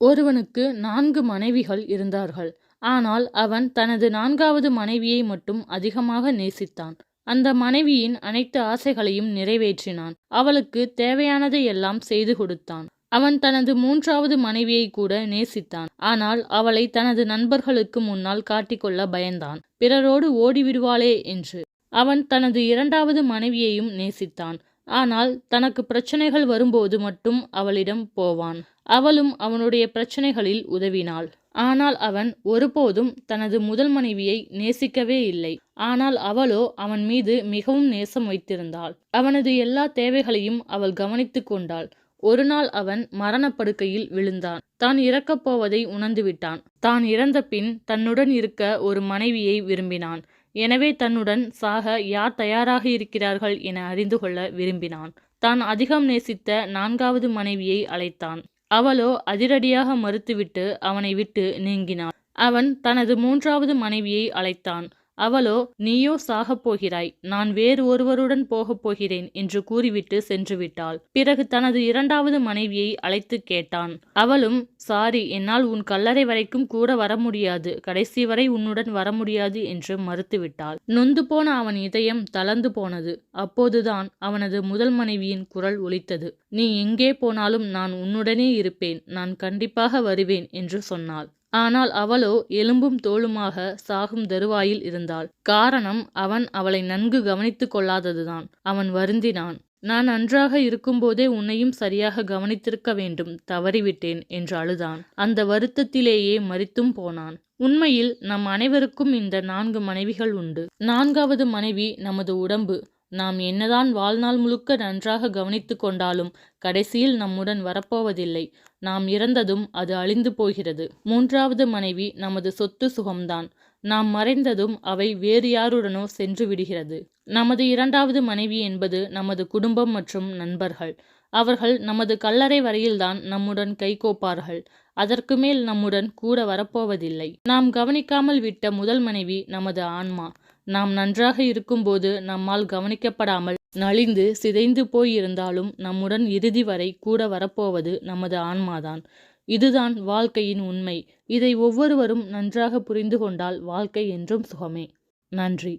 ஒருவனுக்கு நான்கு மனைவிகள் இருந்தார்கள். ஆனால் அவன் தனது நான்காவது மனைவியை மட்டும் அதிகமாக நேசித்தான். அந்த மனைவியின் அனைத்து ஆசைகளையும் நிறைவேற்றினான். அவளுக்கு தேவையானதை எல்லாம் செய்து கொடுத்தான். அவன் தனது மூன்றாவது மனைவியை கூட நேசித்தான். ஆனால் அவளை தனது நண்பர்களுக்கு முன்னால் காட்டிக்கொள்ள பயந்தான். பிறரோடு ஓடிவிடுவாளே என்று. அவன் தனது இரண்டாவது மனைவியையும் நேசித்தான். ஆனால் தனக்கு பிரச்சனைகள் வரும்போது மட்டும் அவளிடம் போவான். அவளும் அவனுடைய பிரச்சனைகளில் உதவினாள். ஆனால் அவன் ஒருபோதும் தனது முதல் மனைவியை நேசிக்கவே இல்லை. ஆனால் அவளோ அவன் மீது மிகவும் நேசம் வைத்திருந்தாள். அவனது எல்லா தேவைகளையும் அவள் கவனித்து கொண்டாள். ஒருநாள் அவன் மரணப்படுக்கையில் விழுந்தான். தான் இறக்கப் போவதை உணர்ந்துவிட்டான். தான் இறந்தபின் தன்னுடன் இருக்க ஒரு மனைவியை விரும்பினான். எனவே தன்னுடன் சாக யார் தயாராக இருக்கிறார்கள் என அறிந்து கொள்ள விரும்பினான். தான் அதிகம் நேசித்த நான்காவது மனைவியை அழைத்தான். அவளோ அதிரடியாக மறுத்துவிட்டு அவனை விட்டு நீங்கினாள். அவன் தனது மூன்றாவது மனைவியை அழைத்தான். அவளோ நீயோ சாகப் போகிறாய் நான் வேறு ஒருவருடன் போகப் போகிறேன் என்று கூறிவிட்டு சென்று விட்டாள் பிறகு தனது இரண்டாவது மனைவியை அழைத்துக் கேட்டான். அவளும் சாரி என்னால் உன் கல்லறை வரைக்கும் கூட வர முடியாது கடைசி வரை உன்னுடன் வர முடியாது என்று மறுத்துவிட்டாள். நொந்து போன அவன் இதயம் தளர்ந்து போனது. அப்போதுதான் அவனது முதல் மனைவியின் குரல் ஒலித்தது. நீ எங்கே போனாலும் நான் உன்னுடனே இருப்பேன் நான் கண்டிப்பாக வருவேன் என்று சொன்னாள். ஆனால் அவளோ எலும்பும் தோளுமாக சாகும் தருவாயில் இருந்தாள். காரணம் அவன் அவளை நன்கு கவனித்து கொள்ளாததுதான். அவன் வருந்தினான். நான் நன்றாக இருக்கும்போதே உன்னையும் சரியாக கவனித்திருக்க வேண்டும் தவறிவிட்டேன் என்று அழுதான். அந்த வருத்தத்திலேயே மறித்தும் போனான். உண்மையில் நம் அனைவருக்கும் இந்த நான்கு மனைவிகள் உண்டு. நான்காவது மனைவி நமது உடம்பு. நாம் என்னதான் வாழ்நாள் முழுக்க நன்றாக கவனித்து கொண்டாலும் கடைசியில் நம்முடன் வரப்போவதில்லை. நாம் இறந்ததும் அது அழிந்து போகிறது. மூன்றாவது மனைவி நமது சொத்து சுகம்தான். நாம் மறைந்ததும் அவை வேறு யாருடனோ சென்று விடுகிறது. நமது இரண்டாவது மனைவி என்பது நமது குடும்பம் மற்றும் நண்பர்கள். அவர்கள் நமது கல்லறை வரையில்தான் நம்முடன் கைகோப்பார்கள். அதற்கு மேல் நம்முடன் கூட வரப்போவதில்லை. நாம் கவனிக்காமல் விட்ட முதல் மனைவி நமது ஆன்மா. நாம் நன்றாக இருக்கும்போது நம்மால் கவனிக்கப்படாமல் நலிந்து சிதைந்து போயிருந்தாலும் நம்முடன் இறுதி வரை கூட வரப்போவது நமது ஆன்மாதான். இதுதான் வாழ்க்கையின் உண்மை. இதை ஒவ்வொருவரும் நன்றாக புரிந்து கொண்டால் வாழ்க்கை என்றும் சுகமே. நன்றி.